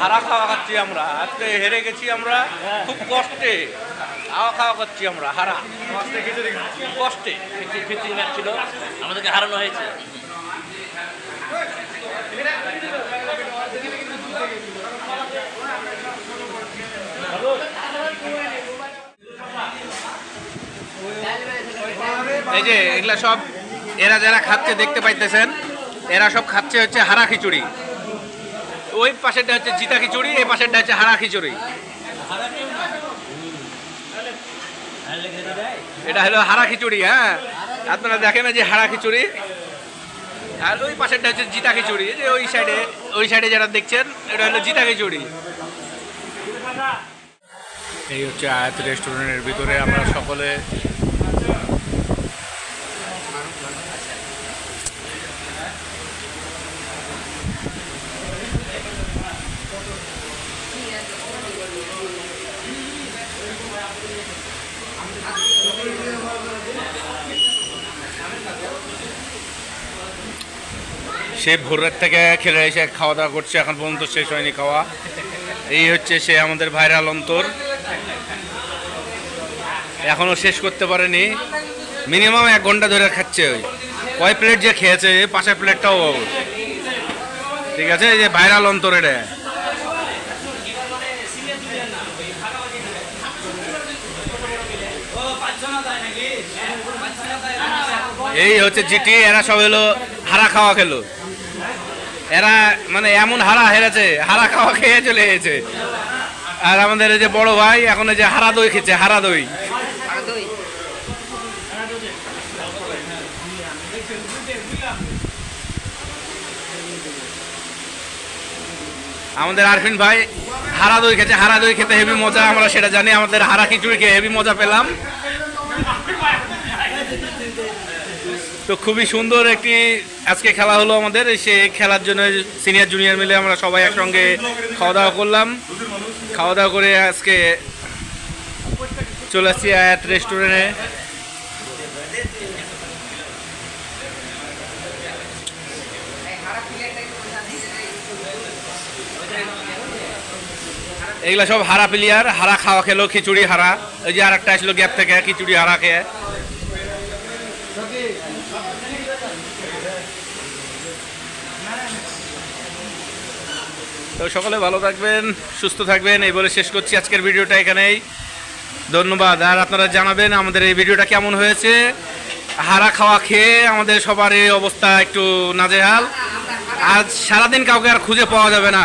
হারা খাওয়া খাচ্ছি আমরা। আজকে হেরে গেছি আমরা খুব কষ্টে। খাওয়া খাওয়া খাচ্ছি আমরা, হারা। কষ্টে। ফিফটিন ম্যাচ ছিল। আমাদেরকে হারানো হয়েছে। এই যে এগুলা সব এরা যারা খাচ্ছে, দেখতে পাইতেছেন। এরা সব খাচ্ছে হচ্ছে হারা খিচুড়ি। ওই পাশেরটা হচ্ছে জিতা খিচুড়ি, এই পাশেরটা হচ্ছে হারা খিচুড়ি। এটা হলো হারা খিচুড়ি হ্যাঁ। আপনারা দেখেন যে হারা খিচুড়ি। আর ওই পাশেরটা হচ্ছে জিতা খিচুড়ি যে ওই সাইডে ওই সাইডে যারা দেখছেন, এটা হলো জিতা খিচুড়ি। এই হচ্ছে আয়াত রেস্টুরেন্টের ভিতরে আমরা সকলে সে ভোরের থেকে খেলে এসে খাওয়া দাওয়া করছে, এখন পর্যন্ত শেষ হয়নি খাওয়া। এই হচ্ছে সে আমাদের ভাইরাল অন্তর। এখনও শেষ করতে পারেনি। মিনিমাম এক ঘণ্টা ধরে খাচ্ছে ওই। কয় প্লেট যে খেয়েছে পাশের প্লেটটাও। ঠিক আছে, এই যে ভাইরাল অন্তর এটা এই হচ্ছে জিটি, এরা সব হলো হারা খাওয়া খেলো। এরা মানে এমন হারা হেরেছে, হারা খাওয়া খেয়ে চলে গেছে। আর আমাদের এই যে বড় ভাই, এখন এই যে হারা দই খেছে হারা দই। আমাদের আরফিন ভাই, হারা দই খেছে হারা দই খেতে হেভি মজা, আমরা সেটা জানি, আমাদের হারা খিচুড়ি খেয়ে হেভি মজা পেলাম। তো খুবই সুন্দর একটি, আজকে খেলা হলো আমাদের সে খেলার জন্য সিনিয়র জুনিয়র মিলে আমরা সবাই একসঙ্গে খাওয়া দাওয়া করলাম। খাওয়া দাওয়া করে আজকে চলে আসছি আয়াত রেস্টুরেন্টে এগুলা সব হারা প্লেয়ার হারা খাওয়া খেলো, খিচুড়ি হারা। ওই যে আর একটা আসলো গ্যাপ থেকে, খিচুড়ি হারা খেয়ে। তো সকলে ভালো থাকবেন, সুস্থ থাকবেন, এই বলে শেষ করছি আজকের ভিডিওটা এখানেই। ধন্যবাদ। আর আপনারা জানাবেন আমাদের এই ভিডিওটা কেমন হয়েছে। হারা খাওয়া খেয়ে আমাদের সবার এই অবস্থা একটু নাজেহাল। আজ সারাদিন কাউকে আর খুঁজে পাওয়া যাবে না।